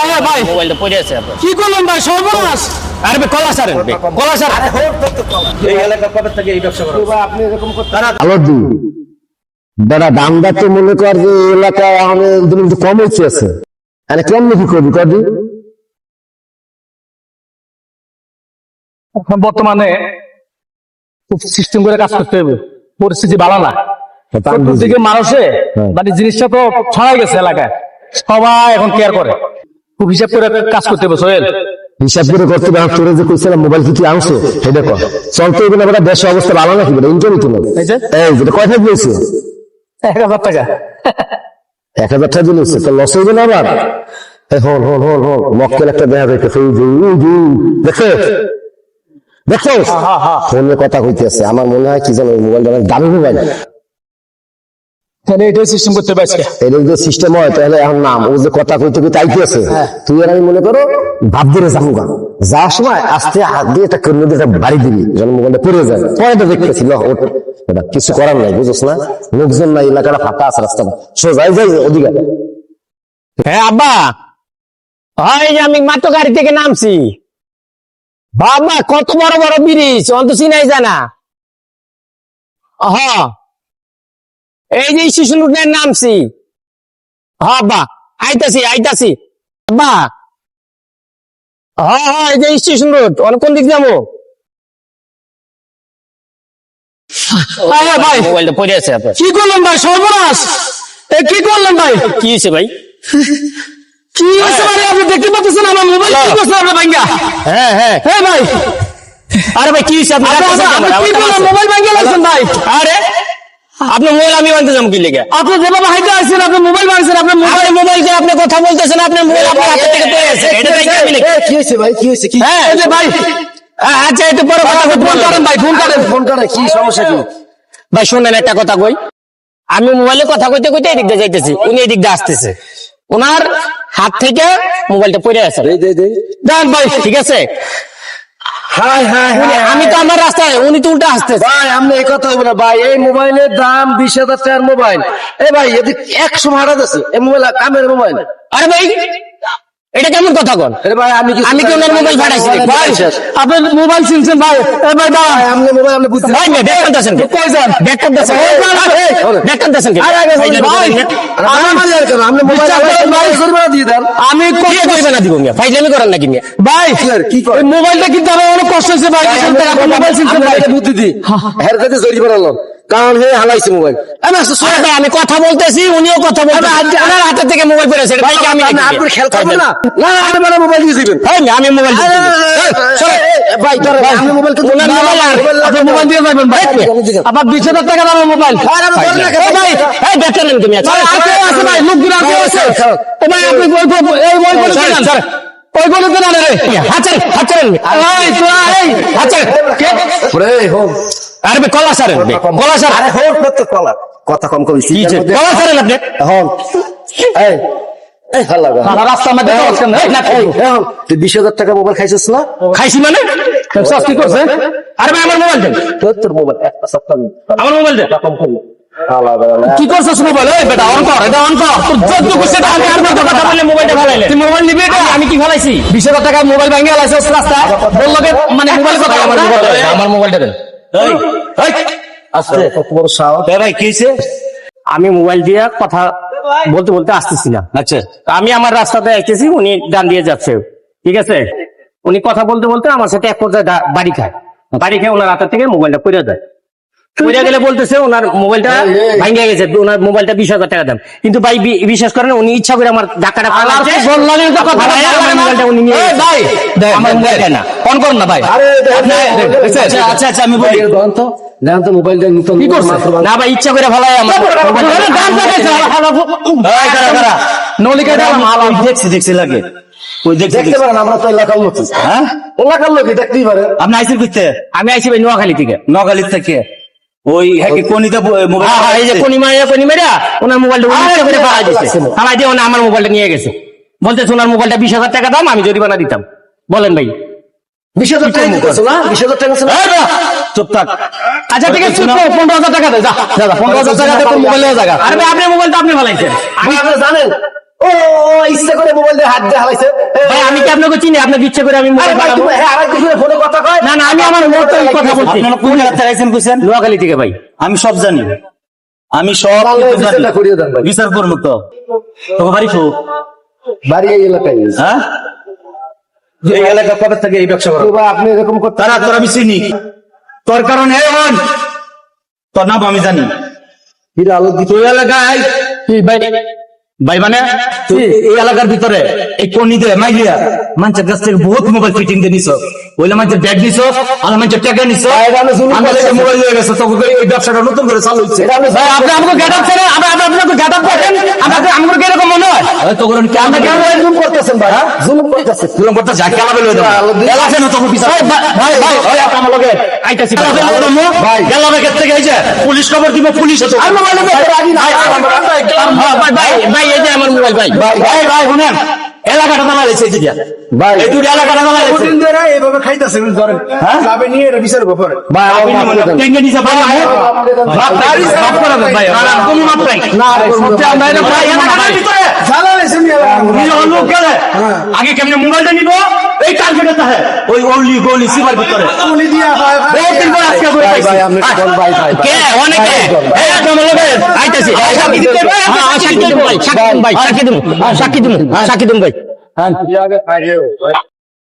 আরে ভাই। মোবাইলটা পড়ে আছে আপনার। কি করলেন ভাই? সর্বনাশ। আরে কলা সারেন ভাই, কলা সারেন এই এলাকা কবে থেকে এই ব্যবসা করা আলো দি দাদা দামটা তো মনে কর যে এলাকায় আমি একদম কম হচ্ছে আছে মানে কেমনি কি করবি কদি এখন বর্তমানে খুব সিস্টেম করে কাজ করতে হবে। পরিস্থিতি ভালো না। মানুষে হ্যাঁ। মানে জিনিসটা তো ছড়াই গেছে এলাকায়। সবাই এখন কেয়ার করে। খুব হিসাব করে কাজ করতে হবে সোহেল। হিসাব করে করতে হবে তোরে যে কইছিলাম মোবাইল কি কি আনছো? সেটা কর চলতে হবে না দেশের অবস্থা ভালো নাকি? বেটা ইনকামই তো নাই এই যেটা কয়টা দিয়েছে? এক হাজার টাকা। এক হাজার টাকা তো লস হইবে না আবার? হল হল হল হল মক্কেল একটা দেখা যাইতেছে দেখছ? দেখছ ফোনে কথা কইতেছে আমার মনে হয় কি জানো মোবাইলটা অনেক দামি মোবাইল তাহলে এটাই সিস্টেম করতে পারছি সিস্টেম হয় তাহলে এখন নাম ও যে কথা কইতে কইতে আইতেছে তুই আর আমি মনে করো ভাব দিয়ে যাব গা। যাওয়ার সময় আস্তে হাত দিয়ে একটা কর্মী দিয়ে বাড়ি দিবি যেন মোবাইলটা পড়ে যায়। পরে দেখতেছি এটা কিছু করার নাই বুঝছ না? লোকজন নাই এলাকাটা ফাঁকা আছে রাস্তাটা। সো যাই যাই ওদিকে। হ্যাঁ আব্বা হয় যে আমি মাত্র গাড়ি থেকে নামছি। বাবা কত বড় বড় ব্রিজ অন্ত চিনাই জানা হ এই যে শিশু রুটের নামছি। হ আব্বা আইতাছি আইতাছি। আব্বা হ হ এই যে স্টেশন রোড কোন দিক যাব? ভাই মোবাইলটা পড়ে আছে আপনার। কি করলেন ভাই সর্বনাশ? এ কি করলেন ভাই? কি হয়েছে ভাই? কি হয়েছে আপনি দেখতে পাচ্ছেন আমার মোবাইল কি আপনার ভাঙ্গা হ্যাঁ হ্যাঁ। হ্যাঁ ভাই। আরে ভাই কি হয়েছে? মোবাইল ভাঙ্গা লাগছেন ভাই? আরে? আপনি মোবাইল আমি যাব কি লেগে? আপনি যেভাবে হাইতে আসছেন আপনি মোবাইল আপনি মোবাইল আপনি মোবাইল দিয়ে আপনি কথা বলতেছেন আপনার মোবাইল আপনার হাতে থেকে পড়ে আছে এটা লিখি। কি হয়েছে ভাই? কি হয়েছে? কি হ্যাঁ। ভাই। আচ্ছা একটু পরে কথা ফোন করেন ভাই ফোন করেন। ফোন করে কি সমস্যা কি? ভাই শোনেন একটা কথা কই। আমি মোবাইলে কথা কইতে কইতে এদিক দিয়ে যাইতেছি। উনি এদিক দিয়ে আসতেছে। ওনার হাত থেকে মোবাইলটা পড়ে আছে। দেন ভাই ঠিক আছে? হাই হাই আমি তো আমার রাস্তায় উনি তো উল্টা আসতে ভাই আপনি এই কথা হইব না। ভাই এই মোবাইলের দাম বিশ হাজার টাকার মোবাইল। এ ভাই এদিক একশো ভাড়া আছে এই মোবাইল কামের মোবাইল। আরে ভাই এটা কেমন কথা কন? আমি কি ওনার মোবাইল নাকি? ভাই আপনি মোবাইল চিনছেন ভাই। এ ভাই আপনি মোবাইল আপনি ভাই কে? কই? আরে, ভাই, আমার কেন? আপনি মোবাইল। দিয়ে দেন। আমি কি কত করবে না দিব মিয়া? ফাইজলামি করেন নাকি মিয়া? ভাই কি করে? এই মোবাইলটা কিন্তু আমার অনেক কষ্ট হয়েছে ভাই। মোবাইল চিনছেন ভাই। বুদ্ধি দি হের কাছে জরিমানা লন। কারণ হে হালাইছে মোবাইল। আমি ভাই, আমি কথা বলতেছি উনিও কথা বলতেছে। ওনার হাতের থেকে মোবাইল পড়েছে এটা দেখে আমি আপনি খেয়াল করবেন না। না না, আপনি মোবাইল দিয়ে দিবেন। এই আমি মোবাইল দিচ্ছি। সরে, ভাই ধরে মোবাইল ওনার মোবাইল আপনি মোবাইল দিয়ে যাবেন ভাই টাকা দামের মোবাইল। আর আমি ভাই, এই? ভাই, আছে আছে ভাই লোক দূরে আছে ও ভাই আপনি ওই- এই ওই বলে সরে। ওই বলে দেন আরে রে। এই এই। ওরে হোম আরে কলা ভাই, কলা ছাড়েন। আরে তো কলা। কথা কম কইছি কলা ছাড়েন আপনি। হালা সারা এই, বিশ হাজার টাকা মোবাইল খাইছিস না? খাইছি মানে? কি করছে? আরে ভাই আমার মোবাইল দেন। তোর তোর মোবাইল আমার মোবাইল দেন। কম করল কি করছিস মোবাইল? এই বেটা অন কর এটা অন কর। তোর যত খুশি এটা আমি আর মাথা কথা বললে মোবাইলটা তুই মোবাইল নিবি এটা? আমি কি ফেলাইছি? বিশ হাজার টাকা মোবাইল ভাঙিয়ে লাইছিস রাস্তা বলল মানে মোবাইল কথা আমার মোবাইল আমার মোবাইলটা দেন আস্তে কত বড় সাহস। ভাই কি হয়েছে? আমি মোবাইল দিয়ে কথা বলতে বলতে আসতেছি না। আচ্ছা। আমি আমার রাস্তাতে আসতেছি উনি ডান দিয়ে যাচ্ছে। ঠিক আছে? উনি কথা বলতে বলতে আমার সাথে এক পর্যায়ে বাড়ি খায়। বাড়ি খেয়ে ওনার হাতের থেকে মোবাইলটা পড়ে যায়। গেলে বলতেছে ওনার মোবাইলটা ভাঙিয়ে গেছে ওনার মোবাইলটা বিশ হাজার টাকা দাম। কিন্তু ভাই বিশ্বাস করেন উনি ইচ্ছা করে আমার ধাক্কাটা মোবাইলটা উনি নিয়ে এই গেছে। ভাই আমার মোবাইলটা না। ফোন করুন না ভাই। আচ্ছা, আচ্ছা আচ্ছা আমি বলি। তো তো মোবাইলটা নিতে কি করছে? না ভাই ইচ্ছা করে ফেলাই আমার। এই, দাঁড়া, দাঁড়া। নলিকা দিলাম দেখছি দেখছি লাগে। ওই দেখতে পারেন আমরা তো এলাকার লোক হ্যাঁ? এলাকার লোক দেখতেই পারেন আপনি করতে আমি আইসি ভাই নোয়াখালী থেকে। নগালির থেকে? ওই হ্যাঁ কোনিতে হ্যাঁ, হ্যাঁ, এই যে কোনি মাইয়া কোনি মেরা ওনার মোবাইলটা করে দিয়ে ওনা আমার মোবাইলটা নিয়ে গেছে। বলতেছে ওনার মোবাইলটা বিশ হাজার টাকা দাম আমি জরিমানা দিতাম। বলেন ভাই। বিশ হাজার টাকা বিশ হাজার টাকা আছে না? এই বাবা, চুপ থাক। আচ্ছা ঠিক আছে পনেরো হাজার টাকা দে যা পনেরো হাজার টাকা মোবাইলের জায়গা আরে মোবাইলটা আপনি আমি আপনি জানেন ও ইচ্ছা করে মোবাইল দিয়ে হাত দিয়ে হালাইছে। ভাই আমি কি আপনাকে চিনি? আপনাকে ইচ্ছে করে আমি মোবাইল পাঠাবো হ্যাঁ আরেক দিকে ফোনে কথা কয়। না না আমি আমার মতো কথা বলছি। আপনারা কোন জায়গা থেকে আইছেন কইছেন? নোয়াখালী থেকে ভাই। আমি সব জানি। আমি সব তাহলে কিছু জানি। বিচারটা করিয়ে দেন ভাই। বিচার করব তো তোকে বাড়ি খো বাড়ি এই এলাকায় হ্যাঁ? এই এলাকা কবে থেকে এই ব্যবসা করো। আপনি এরকম করতে তারা তোর আমি চিনি। তোর কারণে হন। তোর নাম আমি জানি। দিতে তুই এলাকায় কি ভাই ভাই মানে এই এলাকার ভিতরে, এই কনি দে মাইলিয়া মানুষের কাছ থেকে বহুত মোবাইল ফিটিং দিয়ে নিছ। ওইলে মানুষের ব্যাগ নিছ আর মানুষের টাকা নিছ এটা আমি জুলুম আমার করছি। মোবাইল হয়ে গেছে তোকে করে এই ব্যবসাটা নতুন করে চালু হচ্ছে এটা আমি ভাই আপনি আমাকে গেট আপ ছেড়ে আপনি আপনি আপনাকে গেট আপ করেন আপনাকে আমাকে কি এরকম মনে হয় তোকে কি আমরা কেন কেন জুলুম করতেছেন ভাই হ্যাঁ? করতেছেন করতে যা খেলা বেলো ভাই ভাই ভাই আপনি আমার লগে আইতাছি ভাই ভাই গেলা ব্যাগের থেকে এই যে পুলিশ খবর দিব পুলিশ হ্যাঁ, ভাই ভাই ভাই এই যে আমার মোবাইল ভাই ভাই ভাই ভাই শুনেন এলাকাটা দাঁড়া রয়েছে এই ভাই। এই দুটো এলাকাটা দাঁড়া রয়েছে এইভাবে খাইতেছে ধরেন। হ্যাঁ? যাবে নিয়ে এটা বিচার ভাই আপনি। টেঙ্গে ভাই ভাই ভাই না, কোনো না সত্যি আমরা এটা ভাই এলাকাটার ভিতরে হলো কেন? আগে কেমনে মোবাইলটা নিব? এই টার্গেটে তাহে ওই অনলি গলি সিমার ভিতরে দিয়া হয় পর আজকে বই ভাই আপনি কোন ভাই ভাই কে? অনেকে? এই আপনি লগে আইতাছি। সাক্ষী দিতে হ্যাঁ সাক্ষী দিতে ভাই সাক্ষী ভাই সাক্ষী ভাই।